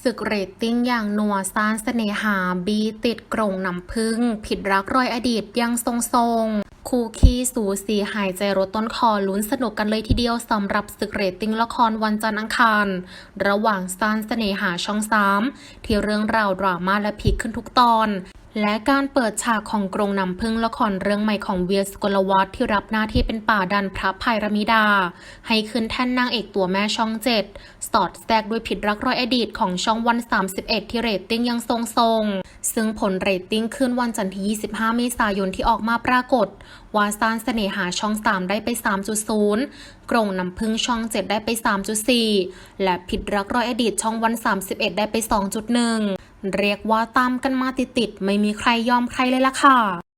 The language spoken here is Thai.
ศึกเรตติ้งอย่างนัวซ่านเสน่หาบีติดกรงน้ำพึ่ง ผิดรักรอยอดีตยังทรงทรงๆคู่ขี้สูสีหายใจรถต้นคอลุ้นสนุกกันเลยทีเดียวสำหรับศึกเรตติ้งละครวันจันทร์อังคาร ระหว่างซานเสน่หาช่องสามที่เรื่องราวดราม่าและพีคขึ้นทุกตอน และการเปิดฉากของกรงนำพึ่งละครเรื่องใหม่ของเวียสกลวัฒน์ที่รับหน้าที่เป็นป่าดันพระภัยรมิดา ให้ขึ้นแท่นนางเอกตัวแม่ช่องเจ็ดสอดแทรกด้วยผิดรักรอยอดีตของช่องวัน 31 ที่เรตติ้งยังทรงๆ ซึ่งผลเรตติ้งขึ้นวันจันทร์ที่ 25 เมษายนที่ออกมาปรากฏ ว่าซานเสน่หาช่อง 3 ได้ไป 3.0 กรงนำพึ่งช่อง 7 ได้ไป 3.4 และผิดรักรอยอดีตช่องวัน 31 ได้ไป 2.1 เรียกว่าตามกันมาติดๆ ไม่มีใครยอมใครเลยล่ะค่ะ